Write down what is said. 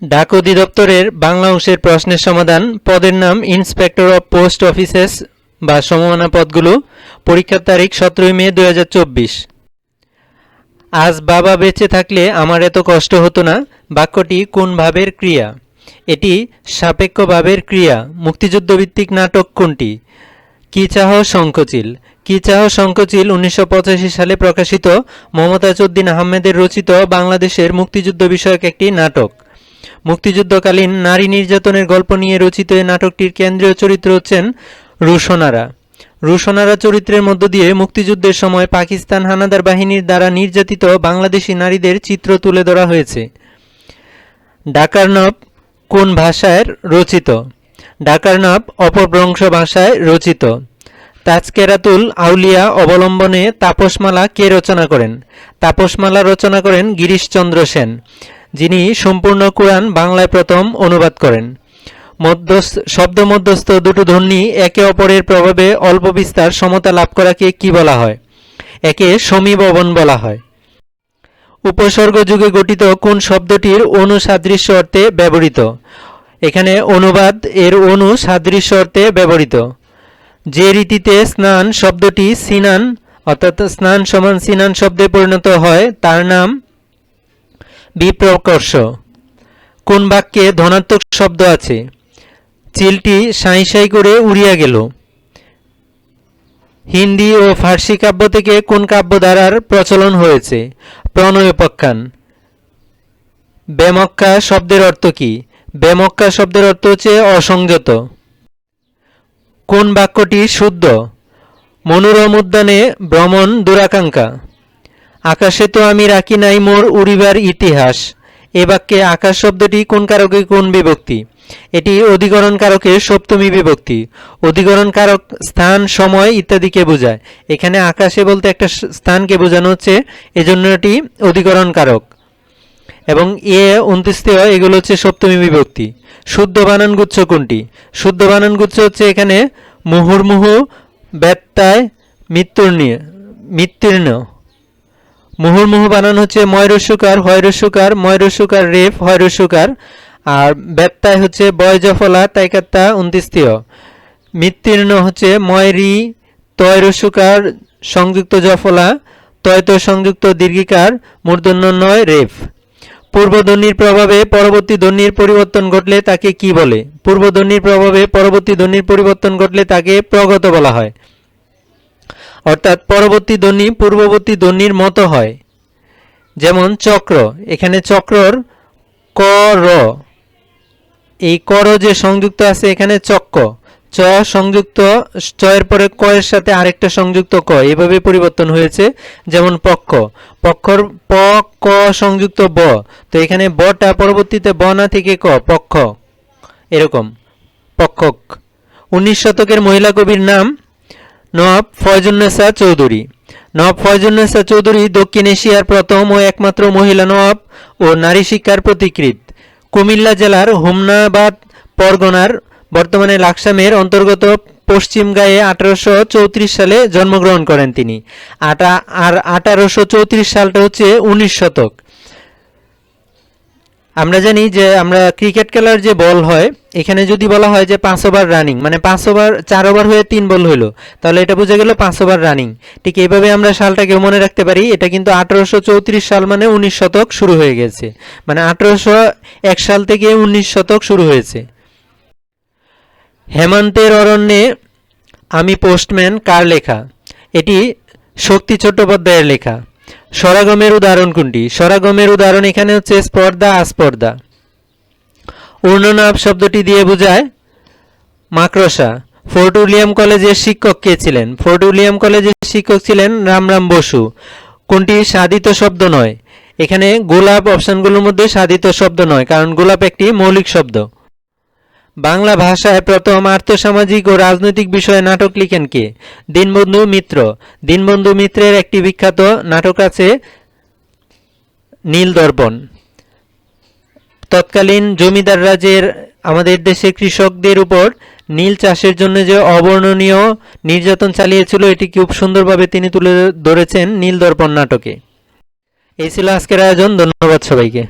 ডাক অধিদপ্তরের বাংলা অংশের প্রশ্নের সমাধান। পদের নাম ইন্সপেক্টর অফ পোস্ট অফিসেস বা সমমানা পদগুলো। পরীক্ষার তারিখ সতেরোই মে দু হাজার চব্বিশ। আজ বাবা বেঁচে থাকলে আমার এত কষ্ট হতো না। বাক্যটি কোন ভাবের ক্রিয়া? এটি সাপেক্ষ ভাবের ক্রিয়া। মুক্তিযুদ্ধভিত্তিক নাটক কোনটি? কি চাহ শঙ্খচিল? কি চাহ শঙ্খচিল উনিশশো সালে প্রকাশিত। মমতাজ উদ্দিন আহমেদের রচিত বাংলাদেশের মুক্তিযুদ্ধ বিষয়ক একটি নাটক। মুক্তিযুদ্ধকালীন নারী নির্যাতনের গল্প নিয়ে রচিত এই নাটকটির কেন্দ্রীয় চরিত্র হচ্ছেন রুশনারা। রুশনারা চরিত্রের মধ্য দিয়ে মুক্তিযুদ্ধের সময় পাকিস্তান হানাদার বাহিনীর দ্বারা নির্যাতিত বাংলাদেশি নারীদের চিত্র তুলে ধরা হয়েছে। ডাকারনব কোন ভাষায় রচিত? ডাকারনব অপভ্রংশ ভাষায় রচিত। তাজকেরাতুল আউলিয়া অবলম্বনে তাপসমালা কে রচনা করেন? তাপসমালা রচনা করেন গিরিশচন্দ্র সেন। যিনি সম্পূর্ণ কোরআন বাংলায় প্রথম অনুবাদ করেন। মধ্যস্থ শব্দ মধ্যস্থ দুটো ধ্বনি একে অপরের প্রভাবে অল্প বিস্তার সমতা লাভ করাকে কি বলা হয়? একে সমীভবন বলা হয়। উপসর্গ যুগে গঠিত কোন শব্দটির অনুসাদৃশ্য অর্থে ব্যবহৃত? এখানে অনুবাদ এর অনু সাদৃশ্য অর্থে ব্যবহৃত। যে রীতিতে স্নান শব্দটি সিনান, অর্থাৎ স্নান সমান সিনান শব্দে পরিণত হয়, তার নাম বিপ্রকর্ষ। কোন বাক্যে ধনাত্মক শব্দ আছে? চিলটি সাঁই সাঁই করে উড়িয়া গেল। হিন্দি ও ফার্সি কাব্য থেকে কোন কাব্যধারার প্রচলন হয়েছে? প্রণয়োপাখ্যান বেমক্কা শব্দের অর্থ কি? বেমক্কা শব্দের অর্থ হচ্ছে অসংযত। কোন বাক্যটি শুদ্ধ? মনোরম উদ্যানে ভ্রমণ দুরাকাঙ্ক্ষা। আকাশে তো আমি রাখি নাই মোর উড়িবার ইতিহাস। এ বাক্যে আকাশ শব্দটি কোন কারকে কোন বিভক্তি? এটি অধিকরণ কারকের সপ্তমী বিভক্তি। অধিকরণ কারক স্থান, সময় ইত্যাদিকে বোঝায়। এখানে আকাশে বলতে একটা স্থানকে বোঝানো হচ্ছে, এজন্য এটি অধিকরণ কারক। এবং এ উনত্রিশতীয় এগুলো হচ্ছে সপ্তমী বিভক্তি। শুদ্ধ বানান গুচ্ছ কোনটি? শুদ্ধ বানান গুচ্ছ হচ্ছে এখানে মুহুর্মুহু ব্যত্যায় মৃত্যুর নিয়ে মৃত্যুর্ণ মুহুর্মুহু বানান হচ্ছে ময়রস্যকার হয়রস্যকার ময়রস্যকার রেফ হয়রস্যকার আর ব্যত্যায় হচ্ছে বয় বয়জফলা, তাইকাত্তা উনত্রিশতীয় মৃত্যুর্ণ হচ্ছে ময়রি তয়রস্যকার সংযুক্ত জফলা, তয়ত সংযুক্ত দীর্ঘিকার, মূর্ধন্য নয়, রেফ। পূর্বধ্বনির প্রভাবে পরবর্তী ধ্বনির পরিবর্তন ঘটলে তাকে কি বলে? পূর্বধ্বনির প্রভাবে পরবর্তী ধ্বনির পরিবর্তন ঘটলে তাকে প্রগত বলা হয়। অর্থাৎ পরবর্তী ধ্বনি পূর্ববর্তী ধ্বনির মতো হয়। যেমন চক্র, এখানে চক্রর ক, র। এই কর যে সংযুক্ত আছে এখানে চক্ক। চ সংযুক্ত চয়ের পরে ক এর সাথে আরেকটা সংযুক্ত ক, এভাবে পরিবর্তন হয়েছে। যেমন পক্ষ। পক্ষর প, ক সংযুক্ত ব। তো এখানে বটা পরবর্তীতে ব না থেকে ক, পক্ষ। এরকম। পক্ষক। উনিশ শতকের মহিলা কবির নাম নবাব ফয়জুন্নেসা চৌধুরী। নবাব ফয়জুন্নেসা চৌধুরী দক্ষিণ এশিয়ার প্রথম ও একমাত্র মহিলা নবাব ও নারী শিক্ষার প্রতিকৃত। কুমিল্লা জেলার হোমনাবাদ পরগনার বর্তমানে লাকসামের অন্তর্গত পশ্চিম গায়ে আঠারোশো চৌত্রিশ সালে জন্মগ্রহণ করেন তিনি। আটা আর আঠারোশো চৌত্রিশ সালটা হচ্ছে উনিশ শতক। আমরা জানি যে আমরা ক্রিকেট খেলার যে বল হয়, এখানে যদি বলা হয় যে পাঁচ ওভার রানিং মানে পাঁচ ওভার, চার ওভার হয়ে তিন বল হইল, তাহলে এটা বোঝা গেল পাঁচ ওভার রানিং ঠিক এইভাবে আমরা সালটাকেও মনে রাখতে পারি, এটা কিন্তু আঠারোশো চৌত্রিশ সাল মানে উনিশ শতক শুরু হয়ে গেছে। মানে আঠারোশো এক সাল থেকে উনিশ শতক শুরু হয়েছে। হেমন্তের অরণ্যে আমি পোস্টম্যান কার লেখা? এটি শক্তি চট্টোপাধ্যায়ের লেখা। স্বরাগমের উদাহরণ কোনটি? স্বরাগমের উদাহরণ এখানে হচ্ছে স্পর্ধা, আস্পর্ধা। উর্ণনাভ শব্দটি দিয়ে বোঝায় মাকড়সা। ফোর্ট উইলিয়াম কলেজের শিক্ষক কে ছিলেন? ফোর্ট উইলিয়াম কলেজের শিক্ষক ছিলেন রামরাম বসু। কোনটি সাধিত শব্দ নয়? এখানে গোলাপ অপশনগুলোর মধ্যে সাধিত শব্দ নয়, কারণ গোলাপ একটি মৌলিক শব্দ। বাংলা ভাষায় প্রথম আর্থসামাজিক ও রাজনৈতিক বিষয়ে নাটক লিখেন কে? দীনবন্ধু মিত্র। দীনবন্ধু মিত্রের একটি বিখ্যাত নাটক আছে নীল দর্পণ তৎকালীন জমিদার রাজের আমাদের দেশে কৃষকদের উপর নীল চাষের জন্য যে অবর্ণনীয় নির্যাতন চালিয়েছিল, এটি খুব সুন্দরভাবে তিনি তুলে ধরেছেন নীল দর্পণ নাটকে। এই ছিল আজকের আয়োজন, ধন্যবাদ সবাইকে।